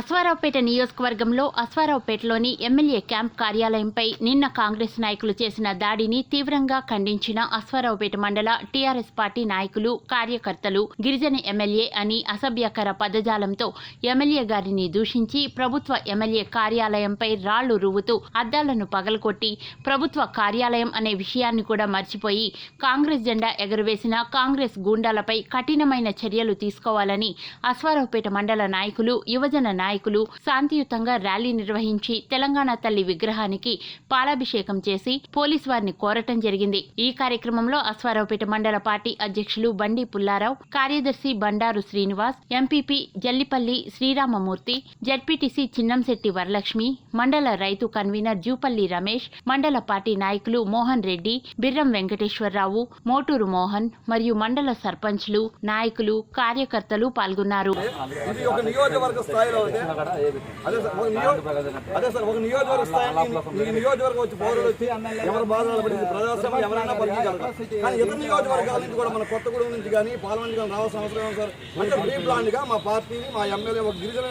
అశ్వారావుపేట నియోజకవర్గంలో అశ్వారావుపేటలోని MLA camp కార్యాలయంపై నిన్న కాంగ్రెస్ నాయకులు చేసిన దాడిని తీవ్రంగా ఖండించిన అశ్వారావుపేట మండల టీఆర్ఎస్ పార్టీ నాయకులు కార్యకర్తలు గిరిజన ఎమ్మెల్యే అని అసభ్యకర పదజాలంతో ఎమ్మెల్యే గారిని దూషించి ప్రభుత్వ ఎమ్మెల్యే కార్యాలయంపై రాళ్ళు రువ్వుతూ అద్దాలను పగలకొట్టి ప్రభుత్వ కార్యాలయం అనే విషయాన్ని కూడా మర్చిపోయి కాంగ్రెస్ జెండా ఎగురవేసిన కాంగ్రెస్ గూండాలపై కఠినమైన చర్యలు తీసుకోవాలని అశ్వారావుపేట మండల నాయకులు యువజన నాయకులు నాయకులు శాంతియుతంగా ర్యాలీ నిర్వహించి తెలంగాణ తల్లి విగ్రహానికి పాలాభిషేకం చేసి పోలీసు వారిని కోరటం జరిగింది. ఈ కార్యక్రమంలో అశ్వారావుపేట మండల పార్టీ అధ్యక్షులు బండి పుల్లారావు కార్యదర్శి బండారు శ్రీనివాస్ ఎంపీపీ జల్లిపల్లి శ్రీరామమూర్తి జడ్పీటీసీ చిన్నంశెట్టి వరలక్ష్మి మండల రైతు కన్వీనర్ జూపల్లి రమేష్ మండల పార్టీ నాయకులు మోహన్ రెడ్డి బిర్రం వెంకటేశ్వరరావు మోటూరు మోహన్ మరియు మండల సర్పంచ్లు నాయకులు కార్యకర్తలు పాల్గొన్నారు. అదే సార్ ఒక నియో అదే సార్ ఒక నియోజకవర్గ ఈ నియోజకవర్గం వచ్చి పౌరులు వచ్చి ఎవరు బాధలు పడింది ప్రజాస్వామ్యం ఎవరైనా పరిచయగలరు కానీ ఇతర నియోజకవర్గాల నుంచి కూడా మన కొత్తగూడెం నుంచి కానీ కానీ రావాల్సిన అవసరం సార్? అంటే ప్రీ ప్లాన్గా మా పార్టీని మా ఎమ్మెల్యే ఒక గిరిజన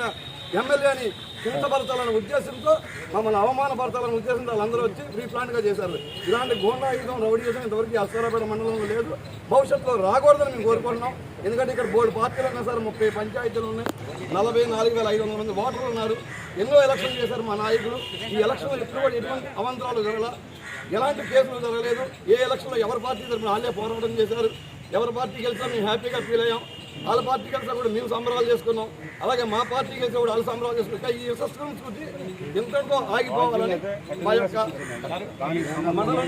ఎమ్మెల్యేని కించపరచాలనే ఉద్దేశంతో మమ్మల్ని అవమానపరచాలనే ఉద్దేశంతో వాళ్ళందరూ వచ్చి ప్రీ చేశారు. ఇలాంటి గోండాయుధం రౌడీయుధం ఇంతవరకు ఈ అశ్వరాపేట మండలంలో లేదు. భవిష్యత్తులో రాకూడదని మేము కోరుకుంటున్నాం. ఎందుకంటే ఇక్కడ బోర్డు పార్టీలు ఉన్నా సార్ ముప్పై పంచాయతీలు ఉన్నాయి. నలభై నాలుగు వేల ఐదు వందల మంది ఓటర్లు ఉన్నారు. ఎన్నో ఎలక్షన్లు చేశారు మా నాయకులు. ఈ ఎలక్షన్లో ఎప్పుడు కూడా ఎటువంటి అవంతరాలు జరగల ఎలాంటి కేసులు జరగలేదు. ఏ ఎలక్షన్లో ఎవరి పార్టీ తరఫున వాళ్ళే పోరాటం చేశారు. ఎవరి పార్టీ గెలిచినా మేము హ్యాపీగా ఫీల్ అయ్యాం. వాళ్ళ పార్టీ గెలిచినా కూడా మేము సంబరాలు చేసుకున్నాం. అలాగే మా పార్టీ గెలిచినా కూడా వాళ్ళు సంబరాలు చేసుకున్నాం. ఈ సస్పెన్స్ గురించి ఎంతటితో ఆగిపోవాలని మా యొక్క మండలం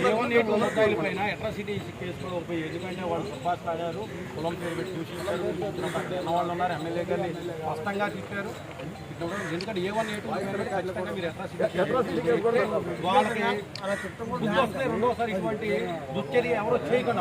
పైన అట్రాసిటీ కేసులో పోయి ఎందుకంటే వాళ్ళు సుభాష్ తాగారు కులం పేరు పెట్టి దూషించారు ఉన్న వాళ్ళు ఉన్నారు ఎమ్మెల్యే గారిని స్పష్టంగా తిప్పారు ఇప్పుడు ఎందుకంటే ఏ వన్ ఏ టూ పేరు పెట్టి ఖచ్చితంగా మీరు అట్రాసిటీ వాళ్ళకి బుద్ధి వస్తే రెండోసారి ఇటువంటి దుశ్చర్య ఎవరో చేయకుండా